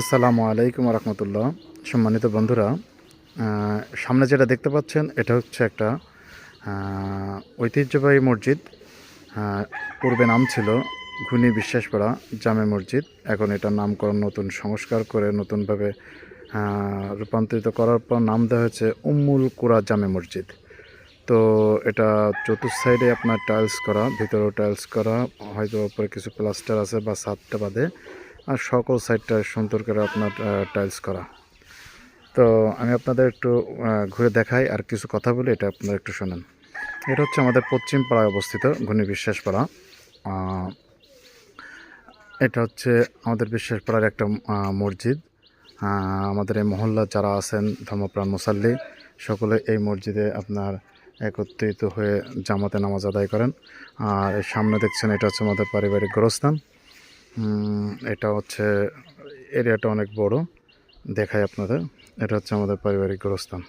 আসসালামু আলাইকুম রহমতুল্লাহ। সম্মানিত বন্ধুরা সামনে যেটা দেখতে পাচ্ছেন, এটা হচ্ছে একটা ঐতিহ্যবাহী মসজিদ। পূর্বে নাম ছিল ঘুনি বিশ্বাসপাড়া জামে মসজিদ। এখন এটার নামকরণ নতুন সংস্কার করে নতুনভাবে রূপান্তরিত করার পর নাম দেওয়া হয়েছে উম্মুল কুরা জামে মসজিদ। তো এটা চতুর্থ সাইডে আপনার টাইলস করা, ভিতরেও টাইলস করা, হয়তো ওপরে কিছু প্লাস্টার আছে বা সাতটা বাদে। আর সকল সাইডটা সুন্দর করে আপনার টাইলস করা। তো আমি আপনাদের একটু ঘুরে দেখাই আর কিছু কথা বলি, এটা আপনারা একটু শোনেন। এটা হচ্ছে আমাদের পশ্চিম পাড়ায় অবস্থিত ঘূর্ণি বিশ্বাস পাড়া। এটা হচ্ছে আমাদের বিশ্বাস পাড়ার একটা মসজিদ। আমাদের এই মহল্লা যারা আছেন, ধর্মপ্রাণ মুসাল্লি, সকলে এই মসজিদে আপনার একত্রিত হয়ে জামাতে নামাজ আদায় করেন। আর সামনে দেখছেন এটা হচ্ছে আমাদের পারিবারিক গোরস্থান। এটা হচ্ছে, এরিয়াটা অনেক বড়। দেখায় আপনাদের। এটা হচ্ছে আমাদের পারিবারিক গোরস্থান।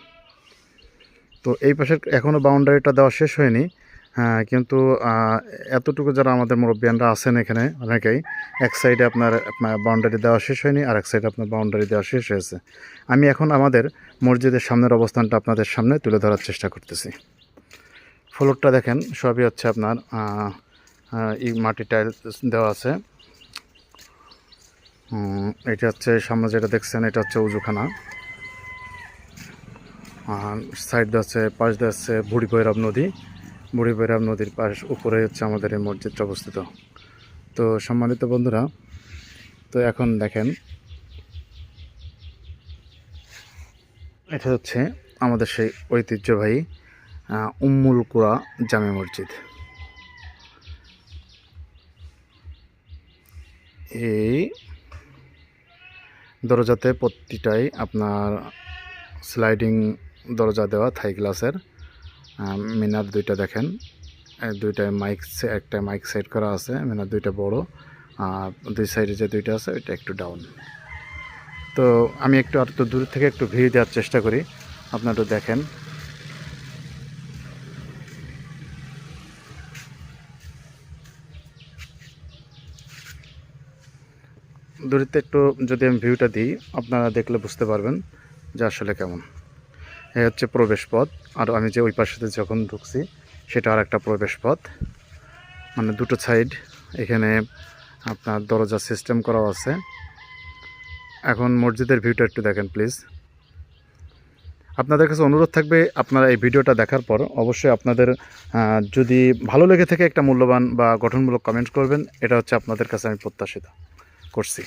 তো এই পাশের এখনও বাউন্ডারিটা দেওয়া শেষ হয়নি। হ্যাঁ কিন্তু এতটুকু যারা আমাদের মুরব্বিয়ানরা আছেন এখানে অনেকেই, এক সাইডে আপনার বাউন্ডারি দেওয়া শেষ হয়নি, আর এক সাইডে আপনার বাউন্ডারি দেওয়া শেষ হয়েছে। আমি এখন আমাদের মসজিদের সামনের অবস্থানটা আপনাদের সামনে তুলে ধরার চেষ্টা করতেছি। ফ্লোরটা দেখেন, সবই হচ্ছে আপনার মাটি টাইলস দেওয়া আছে। এটা হচ্ছে সামনে যেটা দেখছেন, এটা হচ্ছে উজুখানা। আর সাইড হচ্ছে পাশ দিয়ে হচ্ছে বুড়ি ভৈরব নদী। বুড়ি ভৈরব নদীর পাশ উপরে হচ্ছে আমাদের এই মসজিদটা অবস্থিত। তো সম্মানিত বন্ধুরা, তো এখন দেখেন, এটা হচ্ছে আমাদের সেই ঐতিহ্যবাহী উম্মুল কুরা জামে মসজিদ। এই দরজাতে প্রতিটাই আপনার স্লাইডিং দরজা দেওয়া থাই গ্লাসের মিনার দুইটা দেখেন। দুইটা দুইটায় মাইক একটা মাইক সেট করা আছে, মিনার দুইটা বড়। আর দুই সাইডে যে দুইটা আছে, ওইটা একটু ডাউন তো আমি একটু আর একটু দূর থেকে একটু ভিড় দেওয়ার চেষ্টা করি। আপনারা তো দেখেন। দূরিতে একটু যদি আমি ভিউটা দিই, আপনারা দেখলে বুঝতে পারবেন যে আসলে কেমন। এ হচ্ছে প্রবেশ পথ আর আমি যে ওই পাশেতে যখন ঢুকছি, সেটা আর একটা প্রবেশ পথ মানে দুটো সাইড এখানে আপনার দরজা সিস্টেম করাও আছে। এখন মসজিদের ভিউটা একটু দেখেন প্লিজ আপনাদের কাছে অনুরোধ থাকবে, আপনারা এই ভিডিওটা দেখার পর অবশ্যই আপনাদের যদি ভালো লেগে থাকে একটা মূল্যবান বা গঠনমূলক কমেন্ট করবেন, এটা হচ্ছে আপনাদের কাছে আমি প্রত্যাশিত। করছি।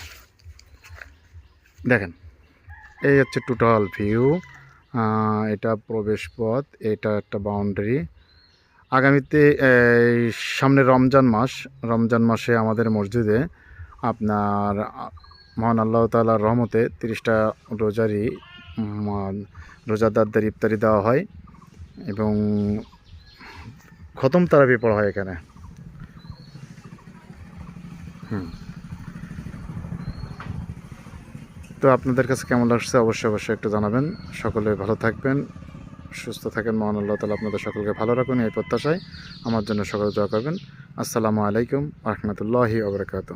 দেখেন, এই হচ্ছে টোটাল ভিউ এটা প্রবেশ পথ, এটা একটা বাউন্ডারি আগামীতে, এই সামনে রমজান মাস, রমজান মাসে আমাদের মসজিদে আপনার, মহান আল্লাহ তালার রহমতে তিরিশটা রোজারি রোজাদারদের ইফতারি দেওয়া হয় এবং খতম তারাবি পড়া হয় এখানে। হুম। তো আপনাদের কাছে কেমন লাগছে অবশ্যই অবশ্যই একটু জানাবেন। সকলে ভালো থাকবেন, সুস্থ থাকেন, মহান আল্লাহ তালা আপনাদের সকলকে ভালো রাখুন, এই প্রত্যাশায় আমার জন্য সকলে দোয়া করবেন। আসসালামু আলাইকুম রহমতুল্লাহি আবরকাত